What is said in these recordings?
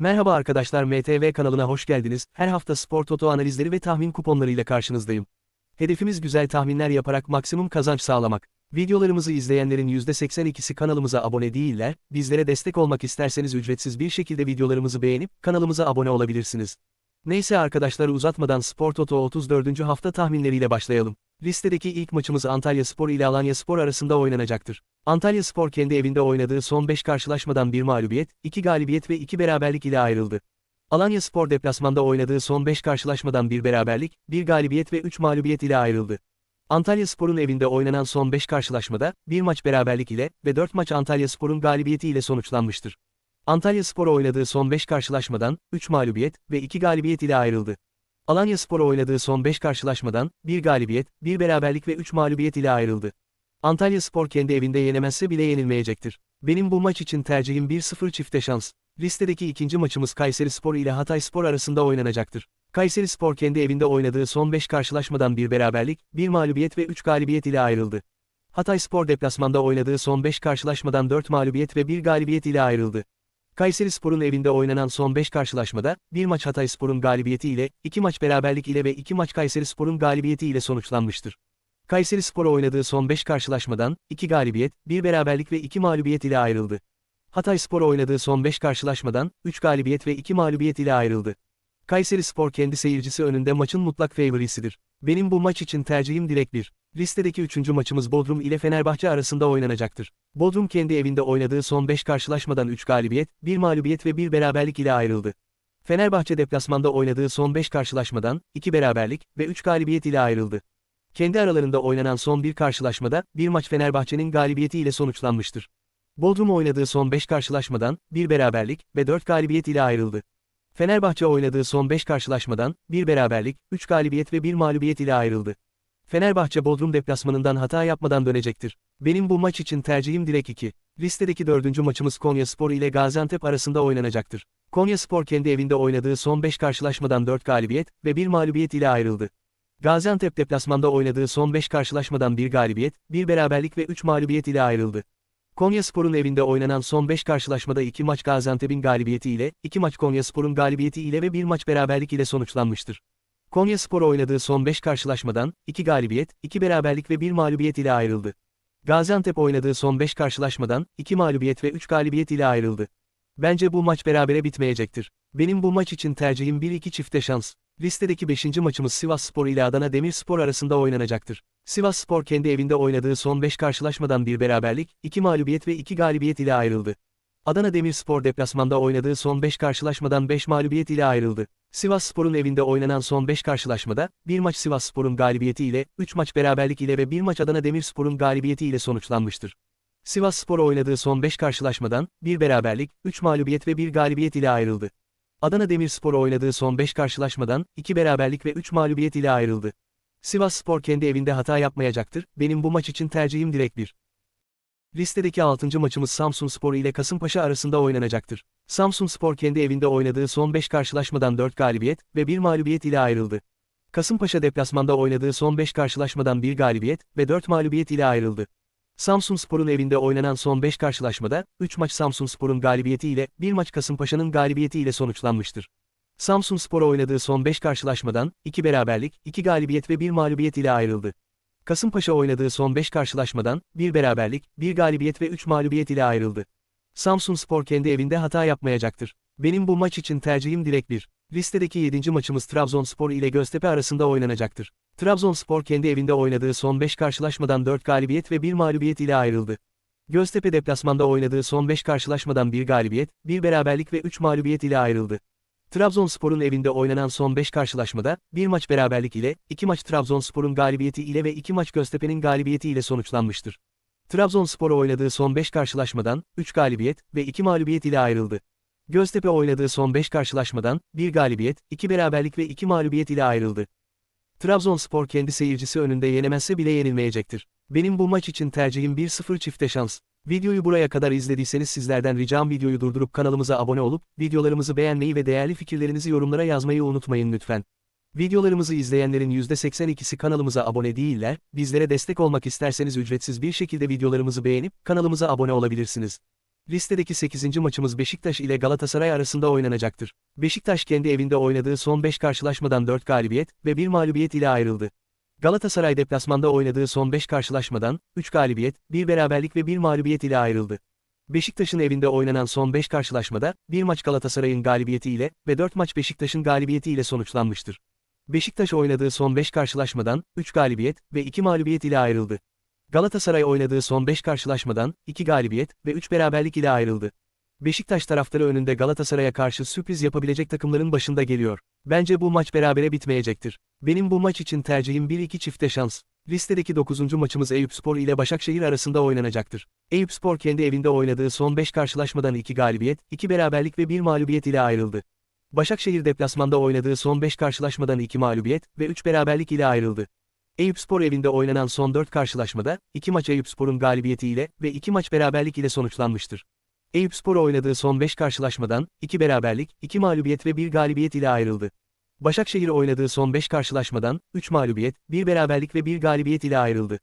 Merhaba arkadaşlar MTV kanalına hoş geldiniz. Her hafta spor toto analizleri ve tahmin kuponlarıyla karşınızdayım. Hedefimiz güzel tahminler yaparak maksimum kazanç sağlamak. Videolarımızı izleyenlerin %82'si kanalımıza abone değiller, bizlere destek olmak isterseniz ücretsiz bir şekilde videolarımızı beğenip kanalımıza abone olabilirsiniz. Neyse arkadaşlar uzatmadan Spor Toto 34. hafta tahminleriyle başlayalım. Listedeki ilk maçımız Antalya Spor ile Alanya Spor arasında oynanacaktır. Antalya Spor kendi evinde oynadığı son 5 karşılaşmadan bir mağlubiyet, 2 galibiyet ve 2 beraberlik ile ayrıldı. Alanya Spor deplasmanda oynadığı son 5 karşılaşmadan bir beraberlik, 1 galibiyet ve 3 mağlubiyet ile ayrıldı. Antalya Spor'un evinde oynanan son 5 karşılaşmada, 1 maç beraberlik ile ve 4 maç Antalya Spor'un galibiyeti ile sonuçlanmıştır. Antalya Spor oynadığı son 5 karşılaşmadan, 3 mağlubiyet ve 2 galibiyet ile ayrıldı. Alanya Spor oynadığı son 5 karşılaşmadan, 1 galibiyet, 1 beraberlik ve 3 mağlubiyet ile ayrıldı. Antalya Spor kendi evinde yenemezse bile yenilmeyecektir. Benim bu maç için tercihim 1-0 çifte şans. Listedeki ikinci maçımız Kayseri Spor ile Hatay Spor arasında oynanacaktır. Kayseri Spor kendi evinde oynadığı son 5 karşılaşmadan bir beraberlik, 1 mağlubiyet ve 3 galibiyet ile ayrıldı. Hatay Spor deplasmanda oynadığı son 5 karşılaşmadan 4 mağlubiyet ve 1 galibiyet ile ayrıldı. Kayseri Spor'un evinde oynanan son 5 karşılaşmada, bir maç Hatay Spor'un galibiyeti ile, 2 maç beraberlik ile ve 2 maç Kayseri Spor'un galibiyeti ile sonuçlanmıştır. Kayseri Spor oynadığı son 5 karşılaşmadan, 2 galibiyet, 1 beraberlik ve 2 mağlubiyet ile ayrıldı. Hatay Spor oynadığı son 5 karşılaşmadan, 3 galibiyet ve 2 mağlubiyet ile ayrıldı. Kayseri Spor kendi seyircisi önünde maçın mutlak favorisidir. Benim bu maç için tercihim direkt 1. Listedeki 3. maçımız Bodrum ile Fenerbahçe arasında oynanacaktır. Bodrum kendi evinde oynadığı son 5 karşılaşmadan 3 galibiyet, 1 mağlubiyet ve 1 beraberlik ile ayrıldı. Fenerbahçe deplasmanda oynadığı son 5 karşılaşmadan 2 beraberlik ve 3 galibiyet ile ayrıldı. Kendi aralarında oynanan son bir karşılaşmada bir maç Fenerbahçe'nin galibiyeti ile sonuçlanmıştır. Bodrum oynadığı son 5 karşılaşmadan bir beraberlik ve 4 galibiyet ile ayrıldı. Fenerbahçe oynadığı son 5 karşılaşmadan bir beraberlik, 3 galibiyet ve 1 mağlubiyet ile ayrıldı. Fenerbahçe Bodrum deplasmanından hata yapmadan dönecektir. Benim bu maç için tercihim direkt 2. Listedeki dördüncü maçımız Konya Spor ile Gaziantep arasında oynanacaktır. Konya Spor kendi evinde oynadığı son 5 karşılaşmadan 4 galibiyet ve 1 mağlubiyet ile ayrıldı. Gaziantep deplasmanda oynadığı son 5 karşılaşmadan 1 galibiyet, 1 beraberlik ve 3 mağlubiyet ile ayrıldı. Konya Spor'un evinde oynanan son 5 karşılaşmada 2 maç Gaziantep'in galibiyeti ile, 2 maç Konya Spor'un galibiyeti ile ve 1 maç beraberlik ile sonuçlanmıştır. Konya Spor oynadığı son 5 karşılaşmadan, 2 galibiyet, 2 beraberlik ve 1 mağlubiyet ile ayrıldı. Gaziantep oynadığı son 5 karşılaşmadan, 2 mağlubiyet ve 3 galibiyet ile ayrıldı. Bence bu maç berabere bitmeyecektir. Benim bu maç için tercihim 1-2 çifte şans. Listedeki 5. maçımız Sivas Spor ile Adana Demirspor arasında oynanacaktır. Sivas Spor kendi evinde oynadığı son 5 karşılaşmadan bir beraberlik, 2 mağlubiyet ve 2 galibiyet ile ayrıldı. Adana Demirspor deplasmanda oynadığı son 5 karşılaşmadan 5 mağlubiyet ile ayrıldı. Sivas Spor'un evinde oynanan son 5 karşılaşmada, bir maç Sivas Spor'un galibiyeti ile, 3 maç beraberlik ile ve 1 maç Adana Demirspor'un galibiyeti ile sonuçlanmıştır. Sivas Spor oynadığı son 5 karşılaşmadan, bir beraberlik, 3 mağlubiyet ve 1 galibiyet ile ayrıldı. Adana Demirspor oynadığı son 5 karşılaşmadan, 2 beraberlik ve 3 mağlubiyet ile ayrıldı. Sivas Spor kendi evinde hata yapmayacaktır, benim bu maç için tercihim direkt 1. Listedeki 6. maçımız Samsun Spor ile Kasımpaşa arasında oynanacaktır. Samsun Spor kendi evinde oynadığı son 5 karşılaşmadan 4 galibiyet ve 1 mağlubiyet ile ayrıldı. Kasımpaşa deplasmanda oynadığı son 5 karşılaşmadan 1 galibiyet ve 4 mağlubiyet ile ayrıldı. Samsun Spor'un evinde oynanan son 5 karşılaşmada, 3 maç Samsun Spor'un galibiyeti ile 1 maç Kasımpaşa'nın galibiyeti ile sonuçlanmıştır. Samsun Spor oynadığı son 5 karşılaşmadan, 2 beraberlik, 2 galibiyet ve 1 mağlubiyet ile ayrıldı. Kasımpaşa oynadığı son 5 karşılaşmadan, 1 beraberlik, 1 galibiyet ve 3 mağlubiyet ile ayrıldı. Samsun Spor kendi evinde hata yapmayacaktır. Benim bu maç için tercihim direkt 1. Listedeki 7. maçımız Trabzonspor ile Göztepe arasında oynanacaktır. Trabzonspor kendi evinde oynadığı son 5 karşılaşmadan 4 galibiyet ve 1 mağlubiyet ile ayrıldı. Göztepe deplasmanda oynadığı son 5 karşılaşmadan 1 galibiyet, 1 beraberlik ve 3 mağlubiyet ile ayrıldı. Trabzonspor'un evinde oynanan son 5 karşılaşmada, 1 maç beraberlik ile, 2 maç Trabzonspor'un galibiyeti ile ve 2 maç Göztepe'nin galibiyeti ile sonuçlanmıştır. Trabzonspor oynadığı son 5 karşılaşmadan, 3 galibiyet ve 2 mağlubiyet ile ayrıldı. Göztepe oynadığı son 5 karşılaşmadan, 1 galibiyet, 2 beraberlik ve 2 mağlubiyet ile ayrıldı. Trabzonspor kendi seyircisi önünde yenemezse bile yenilmeyecektir. Benim bu maç için tercihim 1-0 çifte şans. Videoyu buraya kadar izlediyseniz sizlerden ricam videoyu durdurup kanalımıza abone olup, videolarımızı beğenmeyi ve değerli fikirlerinizi yorumlara yazmayı unutmayın lütfen. Videolarımızı izleyenlerin %82'si kanalımıza abone değiller, bizlere destek olmak isterseniz ücretsiz bir şekilde videolarımızı beğenip kanalımıza abone olabilirsiniz. Listedeki 8. maçımız Beşiktaş ile Galatasaray arasında oynanacaktır. Beşiktaş kendi evinde oynadığı son 5 karşılaşmadan 4 galibiyet ve 1 mağlubiyet ile ayrıldı. Galatasaray deplasmanda oynadığı son 5 karşılaşmadan 3 galibiyet, 1 beraberlik ve 1 mağlubiyet ile ayrıldı. Beşiktaş'ın evinde oynanan son 5 karşılaşmada, 1 maç Galatasaray'ın galibiyeti ile ve 4 maç Beşiktaş'ın galibiyeti ile sonuçlanmıştır. Beşiktaş oynadığı son 5 karşılaşmadan, 3 galibiyet ve 2 mağlubiyet ile ayrıldı. Galatasaray oynadığı son 5 karşılaşmadan, 2 galibiyet ve 3 beraberlik ile ayrıldı. Beşiktaş taraftarı önünde Galatasaray'a karşı sürpriz yapabilecek takımların başında geliyor. Bence bu maç berabere bitmeyecektir. Benim bu maç için tercihim 1-2 çifte şans. Listedeki 9. maçımız Eyüpspor ile Başakşehir arasında oynanacaktır. Eyüpspor kendi evinde oynadığı son 5 karşılaşmadan 2 galibiyet, 2 beraberlik ve 1 mağlubiyet ile ayrıldı. Başakşehir deplasmanda oynadığı son 5 karşılaşmadan 2 mağlubiyet ve 3 beraberlik ile ayrıldı. Eyüpspor evinde oynanan son 4 karşılaşmada, 2 maç Eyüpspor'un galibiyetiyle ve 2 maç beraberlik ile sonuçlanmıştır. Eyüpspor oynadığı son 5 karşılaşmadan, 2 beraberlik, 2 mağlubiyet ve 1 galibiyet ile ayrıldı. Başakşehir oynadığı son 5 karşılaşmadan, 3 mağlubiyet, 1 beraberlik ve 1 galibiyet ile ayrıldı.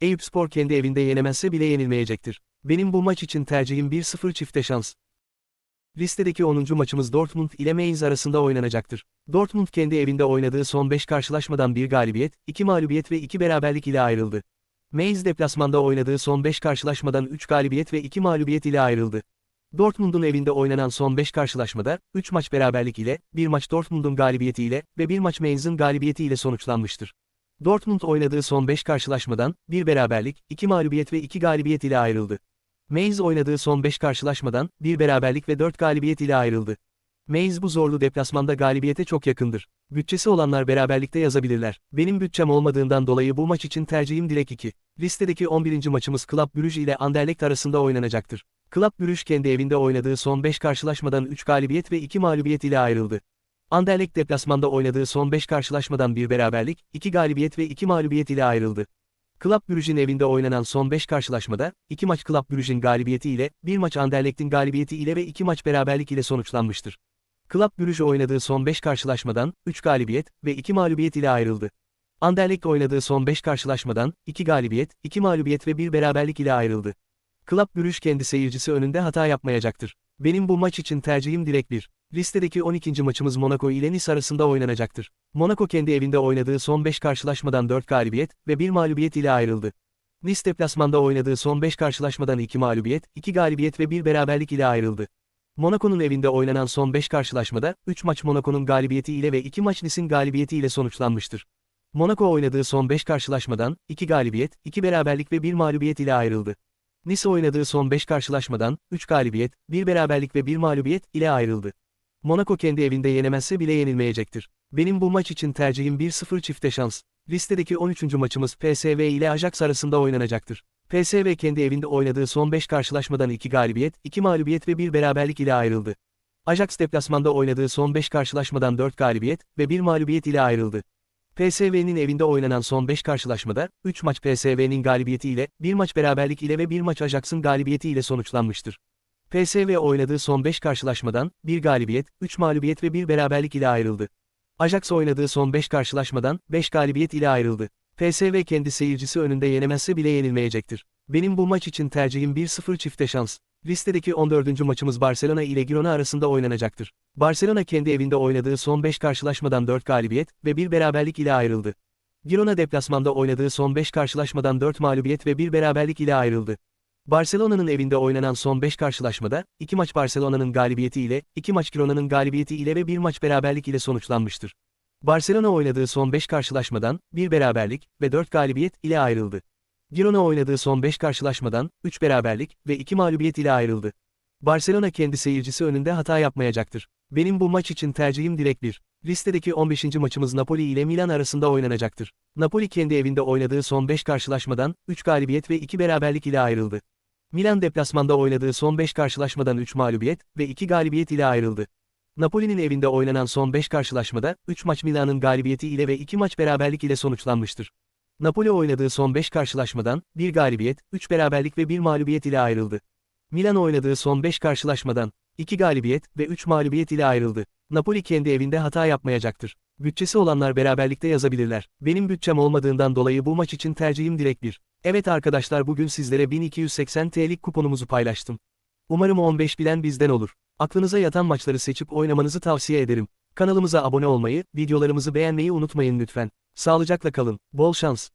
Eyüpspor kendi evinde yenemezse bile yenilmeyecektir. Benim bu maç için tercihim 1-0 çifte şans. Listedeki 10. maçımız Dortmund ile Mainz arasında oynanacaktır. Dortmund kendi evinde oynadığı son 5 karşılaşmadan 1 galibiyet, 2 mağlubiyet ve 2 beraberlik ile ayrıldı. Mainz deplasmanda oynadığı son 5 karşılaşmadan 3 galibiyet ve 2 mağlubiyet ile ayrıldı. Dortmund'un evinde oynanan son 5 karşılaşmada, 3 maç beraberlik ile, 1 maç Dortmund'un galibiyetiyle ve 1 maç Mainz'ın galibiyetiyle sonuçlanmıştır. Dortmund oynadığı son 5 karşılaşmadan, 1 beraberlik, 2 mağlubiyet ve 2 galibiyet ile ayrıldı. Mainz oynadığı son 5 karşılaşmadan, 1 beraberlik ve 4 galibiyet ile ayrıldı. Mainz bu zorlu deplasmanda galibiyete çok yakındır. Bütçesi olanlar beraberlikte yazabilirler. Benim bütçem olmadığından dolayı bu maç için tercihim direkt 2. Listedeki 11. maçımız Club Brugge ile Anderlecht arasında oynanacaktır. Club Brugge kendi evinde oynadığı son 5 karşılaşmadan 3 galibiyet ve 2 mağlubiyet ile ayrıldı. Anderlecht deplasmanda oynadığı son 5 karşılaşmadan 1 beraberlik, 2 galibiyet ve 2 mağlubiyet ile ayrıldı. Club Brugge'in evinde oynanan son 5 karşılaşmada, 2 maç Club Brugge'in galibiyeti ile, 1 maç Anderlecht'in galibiyeti ile ve 2 maç beraberlik ile sonuçlanmıştır. Club Brugge oynadığı son 5 karşılaşmadan, 3 galibiyet ve 2 mağlubiyet ile ayrıldı. Anderlecht oynadığı son 5 karşılaşmadan, 2 galibiyet, 2 mağlubiyet ve 1 beraberlik ile ayrıldı. Club Brugge kendi seyircisi önünde hata yapmayacaktır. Benim bu maç için tercihim direkt 1. Listedeki 12. maçımız Monaco ile Nice arasında oynanacaktır. Monaco kendi evinde oynadığı son 5 karşılaşmadan 4 galibiyet ve 1 mağlubiyet ile ayrıldı. Nice deplasmanda oynadığı son 5 karşılaşmadan 2 mağlubiyet, 2 galibiyet ve 1 beraberlik ile ayrıldı. Monaco'nun evinde oynanan son 5 karşılaşmada, 3 maç Monaco'nun galibiyeti ile ve 2 maç Nice'in galibiyeti ile sonuçlanmıştır. Monaco oynadığı son 5 karşılaşmadan, 2 galibiyet, 2 beraberlik ve 1 mağlubiyet ile ayrıldı. Nice oynadığı son 5 karşılaşmadan, 3 galibiyet, 1 beraberlik ve 1 mağlubiyet ile ayrıldı. Monaco kendi evinde yenemezse bile yenilmeyecektir. Benim bu maç için tercihim 1-0 çifte şans. Listedeki 13. maçımız PSV ile Ajax arasında oynanacaktır. PSV kendi evinde oynadığı son 5 karşılaşmadan 2 galibiyet, 2 mağlubiyet ve 1 beraberlik ile ayrıldı. Ajax deplasmanda oynadığı son 5 karşılaşmadan 4 galibiyet ve 1 mağlubiyet ile ayrıldı. PSV'nin evinde oynanan son 5 karşılaşmada, 3 maç PSV'nin galibiyeti ile, 1 maç beraberlik ile ve 1 maç Ajax'ın galibiyeti ile sonuçlanmıştır. PSV oynadığı son 5 karşılaşmadan, 1 galibiyet, 3 mağlubiyet ve 1 beraberlik ile ayrıldı. Ajax oynadığı son 5 karşılaşmadan, 5 galibiyet ile ayrıldı. PSV kendi seyircisi önünde yenemezse bile yenilmeyecektir. Benim bu maç için tercihim 1-0 çifte şans. Listedeki 14. maçımız Barcelona ile Girona arasında oynanacaktır. Barcelona kendi evinde oynadığı son 5 karşılaşmadan 4 galibiyet ve 1 beraberlik ile ayrıldı. Girona deplasmanda oynadığı son 5 karşılaşmadan 4 mağlubiyet ve 1 beraberlik ile ayrıldı. Barcelona'nın evinde oynanan son 5 karşılaşmada, 2 maç Barcelona'nın galibiyeti ile, 2 maç Girona'nın galibiyeti ile ve 1 maç beraberlik ile sonuçlanmıştır. Barcelona oynadığı son 5 karşılaşmadan, 1 beraberlik ve 4 galibiyet ile ayrıldı. Girona oynadığı son 5 karşılaşmadan, 3 beraberlik ve 2 mağlubiyet ile ayrıldı. Barcelona kendi seyircisi önünde hata yapmayacaktır. Benim bu maç için tercihim direkt 1. Listedeki 15. maçımız Napoli ile Milan arasında oynanacaktır. Napoli kendi evinde oynadığı son 5 karşılaşmadan, 3 galibiyet ve 2 beraberlik ile ayrıldı. Milan deplasmanda oynadığı son 5 karşılaşmadan 3 mağlubiyet ve 2 galibiyet ile ayrıldı. Napoli'nin evinde oynanan son 5 karşılaşmada, 3 maç Milan'ın galibiyeti ile ve 2 maç beraberlik ile sonuçlanmıştır. Napoli oynadığı son 5 karşılaşmadan, 1 galibiyet, 3 beraberlik ve 1 mağlubiyet ile ayrıldı. Milan oynadığı son 5 karşılaşmadan, 2 galibiyet ve 3 mağlubiyet ile ayrıldı. Napoli kendi evinde hata yapmayacaktır. Bütçesi olanlar beraberlikte yazabilirler. Benim bütçem olmadığından dolayı bu maç için tercihim direkt 1. Evet arkadaşlar bugün sizlere 1280 TL'lik kuponumuzu paylaştım. Umarım 15 bilen bizden olur. Aklınıza yatan maçları seçip oynamanızı tavsiye ederim. Kanalımıza abone olmayı, videolarımızı beğenmeyi unutmayın lütfen. Sağlıcakla kalın. Bol şans.